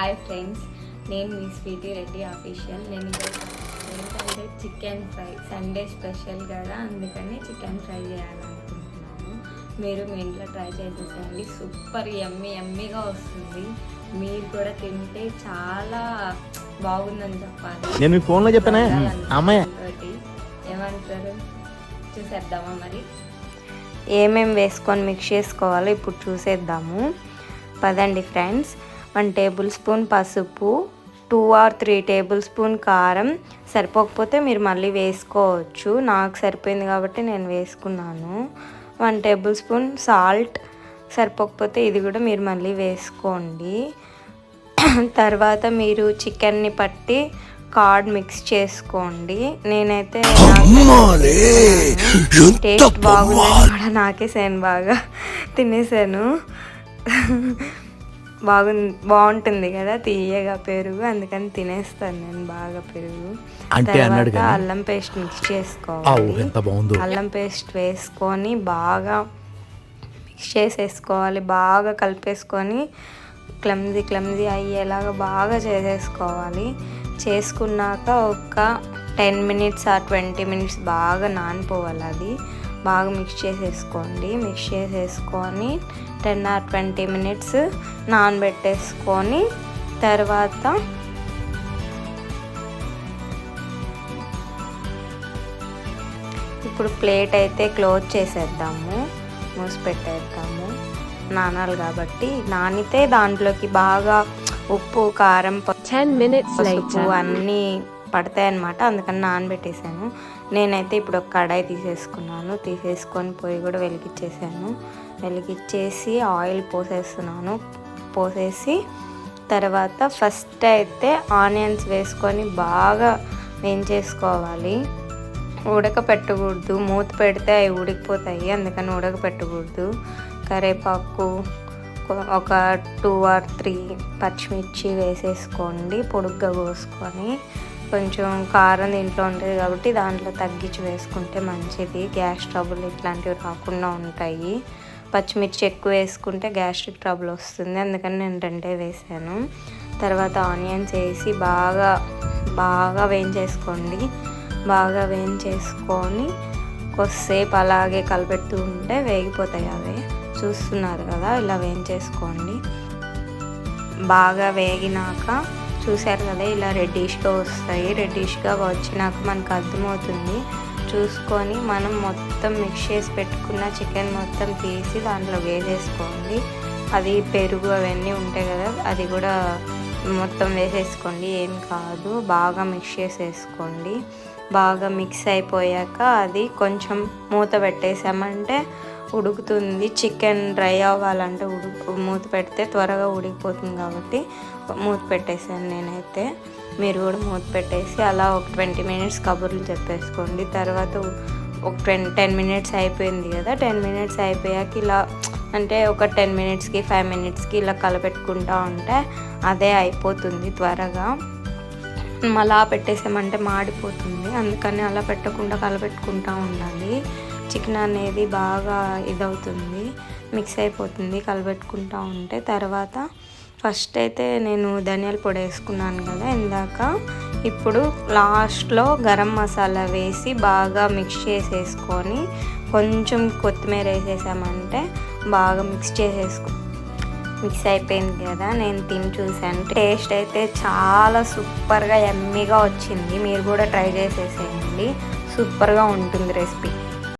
Hi friends నేను మీ Sweety Reddy official నేను ఏంటంటే చికెన్ ఫ్రై సండే స్పెషల్ కదా అందుకని చికెన్ ఫ్రై చేయాలనుకుంటున్నాను. మీరు మీ ఇంట్లో ట్రై చేసేసేయండి. సూపర్ ఎమ్మి ఎమ్మిగా వస్తుంది. మీరు కూడా తింటే చాలా బాగుందని చెప్పాలి. నేను మీ ఫోన్లో చెప్పానే? అమ్మాయి ఏమంటారు? చూసేద్దామా మరి? ఏమేమి వేసుకొని మిక్స్ చేసుకోవాలో ఇప్పుడు చూసేద్దాము. పదండి ఫ్రెండ్స్ వన్ టేబుల్ స్పూన్ పసుపు two or three tablespoon కారం. సరిపోకపోతే మీరు మళ్ళీ వేసుకోవచ్చు. నాకు సరిపోయింది కాబట్టి నేను వేసుకున్నాను. One tablespoon salt. సరిపోకపోతే ఇది కూడా మీరు మళ్ళీ వేసుకోండి. తర్వాత మీరు చికెన్ని పట్టి కార్డ్ మిక్స్ చేసుకోండి. నేనైతే టేస్ట్ బాగుందని కూడా నాకే సేను బాగా తినేసాను. బాగుంది బాగుంటుంది కదా తీయగా పెరుగు అందుకని తినేస్తాను నేను బాగా పెరుగు. అంటే అన్నాడు. అల్లం పేస్ట్ మిక్స్ చేసుకోవాలి. ఎంత బాగుందో. అల్లం పేస్ట్ వేసుకొని బాగా మిక్స్ చేసేసుకోవాలి. బాగా కలిపేసుకొని క్లమ్జీ క్లమ్జీ అయ్యేలాగా బాగా చేసేసుకోవాలి. చేసుకున్నాక ఒక టెన్ మినిట్స్ ఆ ట్వంటీ మినిట్స్ బాగా నానిపోవాలి అది. బాగా మిక్స్ చేసేసుకోండి. మిక్స్ చేసేసుకొని టెన్ ఆర్ ట్వంటీ మినిట్స్ నానబెట్టేసుకొని తర్వాత ఇప్పుడు ప్లేట్ అయితే క్లోజ్ చేసేద్దాము. మూసి పెట్టేద్దాము. నానాలి కాబట్టి నానితే దాంట్లోకి బాగా ఉప్పు కారం ప- 10 minutes పసుపు. అన్నీ పడతాయన్నమాట అందుకని నానబెట్టేసాను నేనైతే ఇప్పుడు ఒక కడాయి తీసేసుకున్నాను తీసేసుకొని పొయ్యి కూడా వెలిగించేసాను వెలిగించేసి ఆయిల్ పోసేస్తున్నాను. పోసేసి తర్వాత ఫస్ట్ అయితే ఆనియన్స్ వేసుకొని బాగా వేయించేసుకోవాలి ఉడకపెట్టకూడదు. మూత పెడితే అవి ఉడికిపోతాయి అందుకని ఉడకపెట్టకూడదు. కరివేపాకు ఒక టూ ఆర్ త్రీ పచ్చిమిర్చి వేసేసుకోండి పొడుగ్గా కోసుకొని. కొంచెం కారం దీంట్లో ఉంటుంది కాబట్టి దాంట్లో తగ్గించి వేసుకుంటే మంచిది. గ్యాస్ ట్రబుల్ ఇట్లాంటివి రాకుండా ఉంటాయి. పచ్చిమిర్చి ఎక్కువ వేసుకుంటే గ్యాస్ట్రిక్ ట్రబుల్ వస్తుంది. అందుకని నేను రెండే వేసాను. తర్వాత ఆనియన్స్ వేసి బాగా బాగా వేయించేసుకోండి. బాగా వేయించేసుకొని కొద్దిసేపు అలాగే కలిపెడుతూ ఉంటే వేగిపోతాయి అవి. చూస్తున్నారు కదా ఇలా వేయించేసుకోండి. బాగా వేగినాక చూశారు కదా ఇలా రెడ్డిష్గా వస్తాయి. రెడ్డిష్గా వచ్చినాక మనకు అర్థమవుతుంది. చూసుకొని మనం మొత్తం మిక్స్ చేసి పెట్టుకున్న చికెన్ మొత్తం తీసి దాంట్లో వేసేసుకోండి. అది పెరుగు అవన్నీ ఉంటాయి కదా అది కూడా మొత్తం వేసేసుకోండి. ఏం కాదు బాగా మిక్స్ చేసేసుకోండి. బాగా మిక్స్ అయిపోయాక అది కొంచెం మూత పెట్టేసామంటే ఉడుకుతుంది. చికెన్ డ్రై అవ్వాలంటే ఉడుకు మూత పెడితే త్వరగా ఉడికిపోతుంది కాబట్టి మూత పెట్టేసాను నేనైతే. మీరు కూడా మూత పెట్టేసి అలా ఒక ట్వంటీ మినిట్స్ కబుర్లు చెప్పేసుకోండి. తర్వాత ఒక ట్వెన్ టెన్ మినిట్స్ అయిపోయింది కదా. టెన్ మినిట్స్ అయిపోయాక ఇలా అంటే ఒక టెన్ మినిట్స్కి ఫైవ్ మినిట్స్కి ఇలా కలపెట్టుకుంటా ఉంటే అదే అయిపోతుంది త్వరగా. మళ్ళా పెట్టేసామంటే మాడిపోతుంది. అందుకని అలా పెట్టకుండా కలపెట్టుకుంటా ఉండాలి. చికెన్ అనేది బాగా ఇదవుతుంది మిక్స్ అయిపోతుంది కలపెట్టుకుంటా ఉంటే. తర్వాత ఫస్ట్ అయితే నేను ధనియాల పొడి వేసుకున్నాను కదా ఇందాక. ఇప్పుడు లాస్ట్లో గరం మసాలా వేసి బాగా మిక్స్ చేసేసుకొని కొంచెం కొత్తిమీర వేసేసామంటే బాగా మిక్స్ చేసేసుకో మిక్స్ అయిపోయింది కదా నేను తిని చూసాను టేస్ట్ అయితే చాలా సూపర్గా ఎమ్మీగా వచ్చింది. మీరు కూడా ట్రై చేసేసేయండి. సూపర్గా ఉంటుంది రెసిపీ.